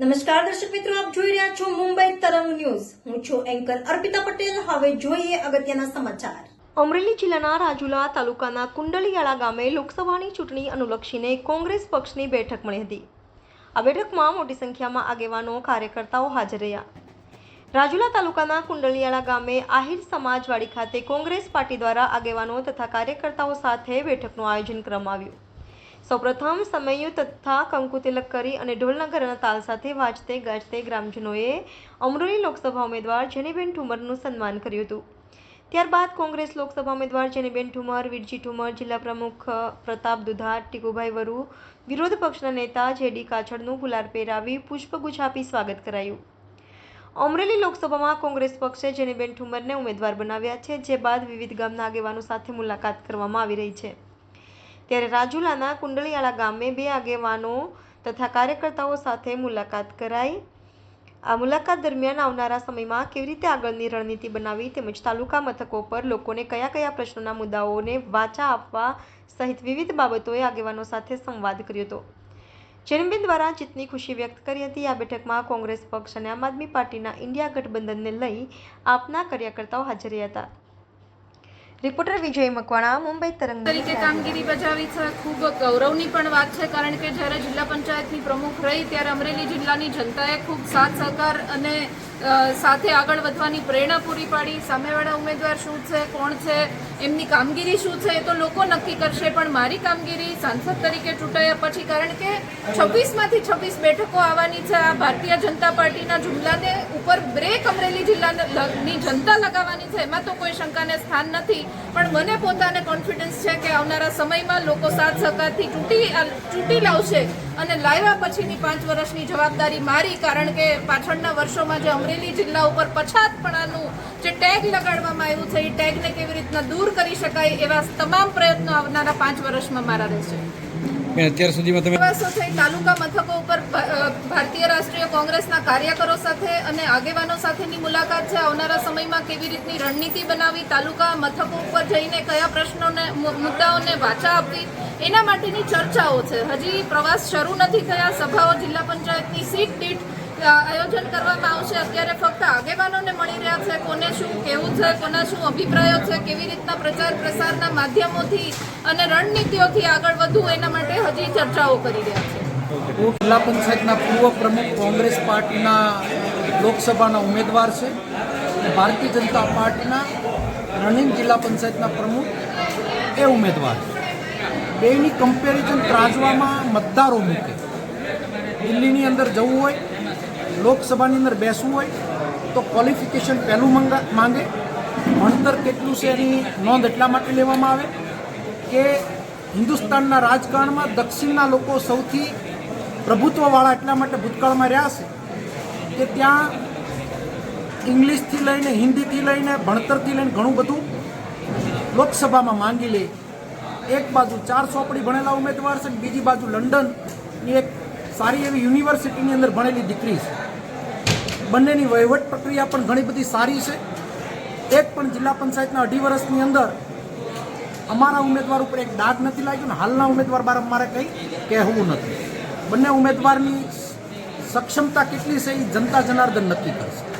નમસ્કાર, દર્શક મિત્રો, આપ જોઈ રહ્યા છો મુંબઈ તરંગ ન્યૂઝ. હું છું એન્કર અર્પિતા પટેલ. હવે જોઈએ અગત્યના સમાચાર. અમરેલી જિલ્લાના રાજુલા તાલુકાના કુંડલિયાળા ગામે લોકસભાની ચૂંટણી અનુલક્ષીને કોંગ્રેસ પક્ષની બેઠક મળી હતી. આ બેઠકમાં મોટી સંખ્યામાં આગેવાનો, કાર્યકર્તાઓ હાજર રહ્યા. રાજુલા તાલુકાના કુંડલિયાળા ગામે આહિર સમાજવાડી ખાતે કોંગ્રેસ પાર્ટી દ્વારા આગેવાનો તથા કાર્યકર્તાઓ સાથે બેઠકનું આયોજન કરવામાં આવ્યું. સૌપ્રથમ સમયુ તથા કંકુ તિલક કરી અને ઢોલનગરના તાલ સાથે વાજતે ગાજતે ગ્રામજનોએ અમરોલી લોકસભા ઉમેદવાર જેનીબેન ઠુમરનું સન્માન કર્યું હતું. ત્યારબાદ કોંગ્રેસ લોકસભા ઉમેદવાર જેનીબેન ઠુમર, વીરજી ઠુમર, જિલ્લા પ્રમુખ પ્રતાપ દુધાત ટીકુભાઈ વરુ, વિરોધ પક્ષના નેતા જેડી કાછડનું ગુલાર પહેરાવી પુષ્પગુચ્છ આપી સ્વાગત કરાયું. અમરેલી લોકસભામાં કોંગ્રેસ પક્ષે જેનીબેન ઠુમરને ઉમેદવાર બનાવ્યા છે, જે બાદ વિવિધ ગામના આગેવાનો સાથે મુલાકાત કરવામાં આવી રહી છે. ત્યારે રાજુલાના કુંડલિયાળા ગામે બે આગેવાનો તથા કાર્યકર્તાઓ સાથે મુલાકાત કરાઈ. આ મુલાકાત દરમિયાન આવનારા સમયમાં કેવી રીતે આગળની રણનીતિ બનાવી તેમજ તાલુકા મથકો પર લોકોને કયા કયા પ્રશ્નોના મુદ્દાઓને વાચા આપવા સહિત વિવિધ બાબતોએ આગેવાનો સાથે સંવાદ કર્યો હતો. જેનબેન દ્વારા જીતની ખુશી વ્યક્ત કરી હતી. આ બેઠકમાં કોંગ્રેસ પક્ષ અને આમ આદમી પાર્ટીના ઇન્ડિયા ગઠબંધનને લઈ આપના કાર્યકર્તાઓ હાજર હતા. રિપોર્ટર વિજય મકવાણા મુંબઈ તરંગ તરીકે કામગીરી બજાવી છે. ખૂબ ગૌરવની પણ વાત છે કારણ કે જ્યારે જિલ્લા પંચાયતની પ્રમુખ રહી ત્યારે અમરેલી જિલ્લાની જનતાએ ખૂબ સાથ સહકાર અને સાથે આગળ વધવાની પ્રેરણા પૂરી પાડી. સામેવાળા ઉમેદવાર શું છે, કોણ છે, એમની કામગીરી શું છે એ તો લોકો નક્કી કરશે, પણ મારી કામગીરી સાંસદ તરીકે ચૂંટાયા પછી, કારણ કે છવ્વીસમાંથી છવ્વીસ બેઠકો આવવાની છે. આ ભારતીય જનતા પાર્ટીના જુમલાને ઉપર બ્રેક અમરેલી જિલ્લાની જનતા લગાવવાની છે. એમાં તો કોઈ શંકાને સ્થાન નથી, પણ મને પોતાને કોન્ફિડન્સ છે કે આવનારા સમયમાં લોકો સાથ સહકારથી ચૂંટી ચૂંટી લાવશે. અને લાવ્યા પછીની પાંચ વર્ષની જવાબદારી મારી, કારણ કે પાછળના વર્ષોમાં જે અમરેલી જિલ્લા ઉપર પછાતપણાનું જે ટેગ લગાડવામાં આવ્યું છે, એ ટેગને કેવી રીતના દૂર કરી શકાય એવા તમામ પ્રયત્નો આવનારા પાંચ વર્ષમાં મારા રહેશે. અત્યાર સુધીમાં તમે તાલુકા મથકો ઉપર ભારતીય રાષ્ટ્રીય કોંગ્રેસના કાર્યકરો સાથે અને આગેવાનો સાથેની મુલાકાત છે. આવનારા સમયમાં કેવી રીતની રણનીતિ બનાવી, તાલુકા મથકો ઉપર જઈને કયા પ્રશ્નોને મુદ્દાઓને વાચા આપવી, એના માટેની ચર્ચાઓ છે. હજી પ્રવાસ શરૂ નથી થયા. સભાઓ જિલ્લા પંચાયતની સીટ દીઠ આયોજન કરવામાં આવશે અત્યારે ફક્ત આગેવાનોને મળી રહ્યા છે. કોને શું કેવું છે, કોના શું અભિપ્રાયો છે, કેવી રીતના પ્રચાર પ્રસારના માધ્યમોથી અને રણનીતિઓથી આગળ વધવું એના માટે હજી ચર્ચાઓ કરી રહ્યા છે. હું જિલ્લા પંચાયતના પૂર્વ પ્રમુખ કોંગ્રેસ પાર્ટીના લોકસભાના ઉમેદવાર છે. ભારતીય જનતા પાર્ટીના રનિંગ જિલ્લા પંચાયતના પ્રમુખ એ ઉમેદવાર. બેની કમ્પેરિઝન ત્રાજવામાં મતદારો મૂકે. દિલ્હીની અંદર જવું હોય લોકસભાની અંદર બેસવું હોય તો ક્વોલિફિકેશન પહેલું મંગા માંગે. ભણતર કેટલું છે એની નોંધ એટલા માટે લેવામાં આવે કે હિન્દુસ્તાનના રાજકારણમાં દક્ષિણના લોકો સૌથી પ્રભુત્વવાળા એટલા માટે ભૂતકાળમાં રહ્યા છે કે ત્યાં ઇંગ્લિશથી લઈને હિન્દીથી લઈને ભણતરથી લઈને ઘણું બધું લોકસભામાં માંગી લે. એક બાજુ ચાર ચોપડી ભણેલા ઉમેદવાર છે બીજી બાજુ લંડનની એક સારી એવી યુનિવર્સિટીની અંદર ભણેલી દીકરી છે. બંનેની વહીવટ પ્રક્રિયા પણ ઘણી બધી સારી છે. એક પણ જિલ્લા પંચાયતના અઢી વર્ષની અંદર અમારા ઉમેદવાર ઉપર એક ડાઘ નથી લાગ્યો ને હાલના ઉમેદવાર બાર અમારે કંઈ કહેવું નથી. બંને ઉમેદવારની સક્ષમતા કેટલી છે એ જનતા જનાર્દન નક્કી કરશે.